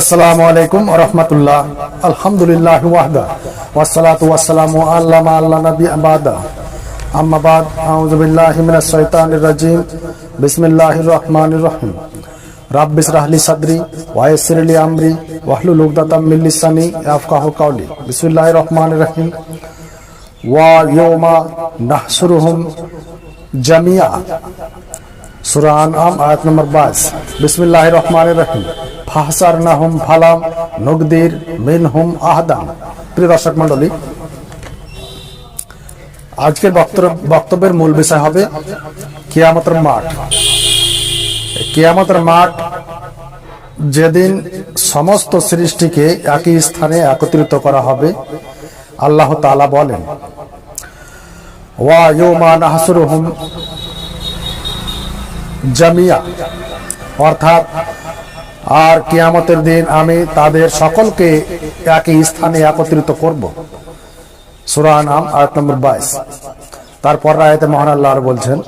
আসসালামু আলাইকুম রহমতুল্লাহ। আলহামদুলিল্লাহ ওয়াহদা। ওয়াসসালাতু ওয়াসসালামু আল্লাহ মা আল্লাহ নবী আবাদা। আম্মা বাদ বিল্লাহি মিনাশ শাইতানির রাজিম। বিসমিল্লাহির রহমানির রহিম। রাব্বি ইশরাহ লি সাদরি ওয়া ইয়াসসির লি আমরি ওয়াহলুল উকদাতাম মিন লিসানি ইয়াফকাহু কাওলি বিসমিল্লাহির রহমানির রহিম। ওয়া ইয়াউমা নাহশুরুহুম জামিয়া সূরা আনআম, আয়াত নম্বর 22 বিসমিল্লাহির রহমানির রহিম। ফালাম প্রিয় দর্শক আজকের বক্তব্যের মূল বিষয় হবে কিয়ামতের মাঠ। কিয়ামতের মাঠ যেদিন সমস্ত সৃষ্টিকে একই স্থানে একত্রিত করা হবে, আল্লাহ তাআলা বলেন, ওয়া জামিয়া। অর্থাৎ আর কিয়ামতের দিন আমি তাদের সকলকে একই স্থানে একত্রিত করব। সুরা নাম আয়াত নম্বর বাইশ। তারপর আয়াতে মহান আল্লাহ বলছেন,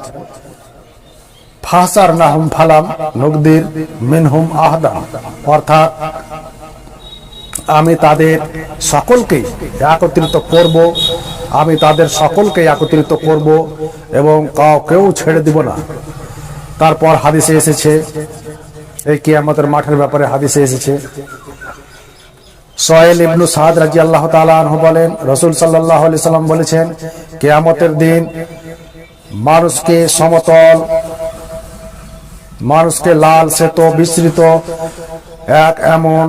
ফাসার নাহুম ফালাম নগদির মিনহুম আহদাম অর্থাৎ, আমি তাদের সকলকে একত্রিত করব, আমি তাদের সকলকে একত্রিত করব এবং কাউকেও ছেড়ে দিব না। তারপর হাদিসে এসেছে এই কিয়ামতের মাঠের ব্যাপারে হাদিসে এসেছে। সোহেল ইবনু সাদ রাজি আল্লাহ তালু বলেন, রসুল সাল্লাহ আলি সাল্লাম বলেছেন, কেয়ামতের দিন মানুষকে সমতল, মানুষকে লাল, শ্বেত, বিস্তৃত, এক এমন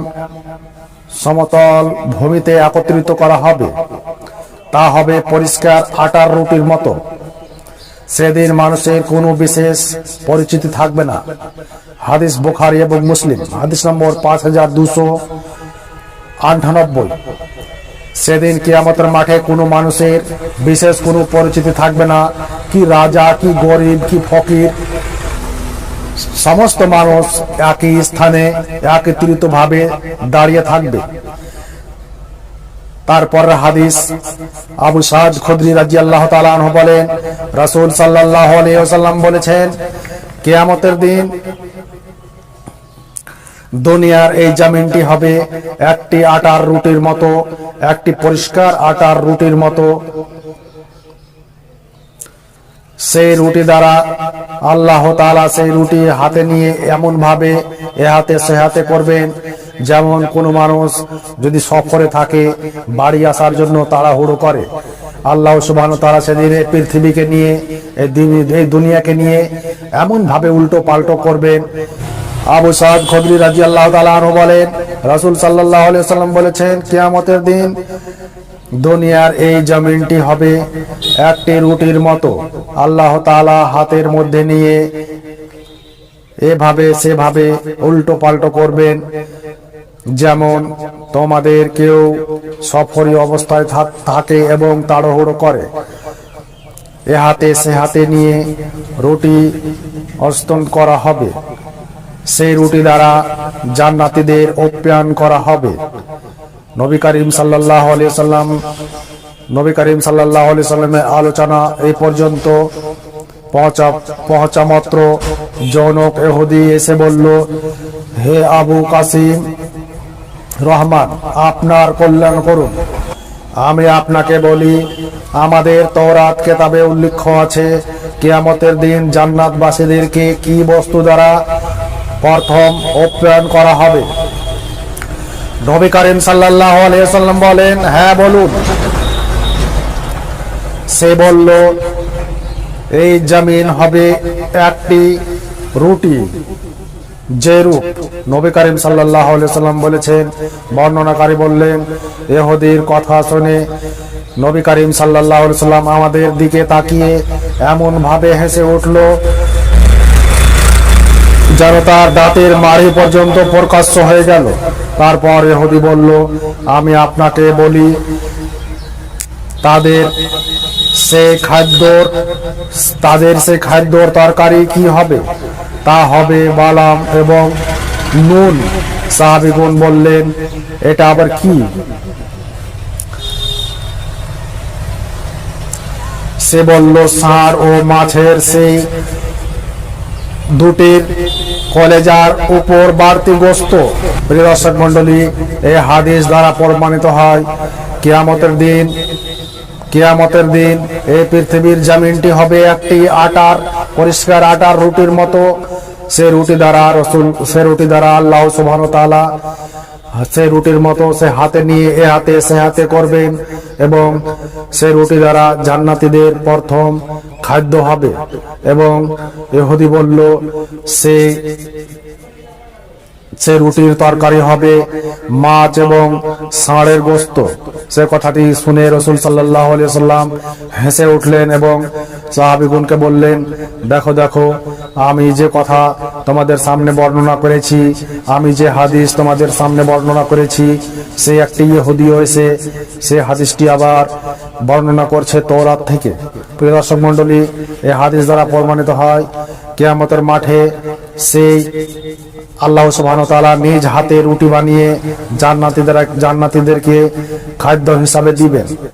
সমতল ভূমিতে একত্রিত করা হবে। তা হবে পরিষ্কার আটার রুটির মতো। সেদিন মানুষের কোনো বিশেষ পরিচিতি থাকবে না। হাদিস বুখারি এবং মুসলিম। হাদিস নম্বর পাঁচ হাজার দুশো আটানব্বই। সেদিন কিয়ামতের মাঠে কোনো মানুষের বিশেষ কোনো পরিচিতি থাকবে না। কি রাজা, কি গরিব, কি ফকির, সমস্ত মানুষ একই স্থানে একত্রিত ভাবে দাঁড়িয়ে থাকবে। তারপর হাদিস আবু সাদ খুদরি রাজি আল্লাহ তালাহ বলেন, রাসুল সাল্লাহ আলিয়াল্লাম বলেছেন, কেয়ামতের দিন দুনিয়ার এই জামিনটি হবে একটি আটার রুটির মতো, একটি পরিষ্কার আটার রুটির মতো। সেই রুটি দ্বারা আল্লাহ তালা সেই রুটি হাতে নিয়ে এমন ভাবে এ হাতে সে হাতে করবেন যেমন কোনো মানুষ যদি সফরে থাকে, বাড়ি আসার জন্য তাড়াহুড়ো করে। আল্লাহ সুবাহ তারা সেদিন পৃথিবীকে নিয়ে, এই দুনিয়াকে নিয়ে এমন ভাবে উল্টো পাল্টো করবেন। আবু সাদ খদরি রাজি আল্লাহ তালু বলেন, রাসুল সাল্লাহ সাল্লাম বলেছেন, কিয়ামতের দিন দুনিয়ার এই জমিনটি হবে একটি রুটির মতো। আল্লাহ তালা হাতের মধ্যে নিয়ে এভাবে সেভাবে উল্টো পাল্টো করবেন। যেমন তোমাদের কেউ সফরি অবস্থায় থাকে এবং তাড়াহুড়ো করে। এ হাতে সে হাতে নিয়ে রুটি অস্তন করা হবে। সেই রুটি দ্বারা জান্নাতিদের অপ্যায়ন করা হবে। নবী করিম সাল্লাহ সাল্লাম নবী করিম সাল্লাহ সাল্লামের আলোচনা এই পর্যন্ত পৌঁছা পৌঁছা মাত্র জনক এহুদি এসে বলল, হে আবু কাসিম রহমান, আপনার কল্যাণ করুন। আমি আপনাকে বলি, আমাদের তওরাত কেতাবে উল্লেখ আছে, কেয়ামতের দিন জান্নাতবাসীদেরকে কি বস্তু দ্বারা প্রথম অপ্যায়ন করা হবে? নবী করিম সাল্লাহ আলিয়াল্লাম বলেন হ্যাঁ বলুন। সে বলল, এই জমিন হবে একটি রুটি। যে রূপ নবী করিম সাল্লাহ সাল্লাম বলেছেন, বর্ণনাকারী বললেন এহদির কথা শুনে নবী করিম সাল্লাহ সাল্লাম আমাদের দিকে তাকিয়ে এমন ভাবে হেসে উঠল, যেন তার দাঁতের মাড়ি পর্যন্ত প্রকাশ্য হয়ে গেল। তারপর এহুদি বলল, আমি আপনাকে বলি, তাদের সে খাদ্যর, তাদের সে খাদ্যর তরকারি কি হবে? তা হবে বালাম এবং নুন। সাহাবিগুন বললেন, এটা আবার কি? সে বলল ষাঁড় ও মাছের সেই দুটির কলেজার উপর বাড়তি গোস্ত। প্রিয় দর্শক মন্ডলী এই হাদিস দ্বারা প্রমাণিত হয়, কিয়ামতের দিন কিয়ামতের দিন এই পৃথিবীর জামিনটি হবে একটি আটার, পরিষ্কার আটার রুটির মতো। সে রুটি দ্বারা রসুল, সে রুটি দ্বারা আল্লাহ সুবহান তালা সে রুটির মতো সে হাতে নিয়ে, এ হাতে সে হাতে করবেন এবং সে রুটি দ্বারা জান্নাতীদের প্রথম খাদ্য হবে। এবং ইহুদি বলল, সে সে রুটির তরকারি হবে মাছ এবং ষাঁড়ের গোস্ত। সে কথাটি শুনে রসুল সাল্লাহ সাল্লাম হেসে উঠলেন এবং সাহাবিগুনকে বললেন, দেখো দেখো, আমি যে কথা তোমাদের সামনে বর্ণনা করেছি, আমি যে হাদিস তোমাদের সামনে বর্ণনা করেছি, সে একটি ইহুদি হয়েছে, সে হাদিসটি আবার বর্ণনা করছে তৌরাত থেকে। প্রিয় দর্শক মন্ডলী এই হাদিস দ্বারা প্রমাণিত হয়, কেয়ামতের মাঠে সেই আল্লাহ সুবহান তাআলা নিজ হাতে রুটি বানিয়ে জান্নাতীদের জান্নাতীদেরকে খাদ্য হিসাবে দিবেন।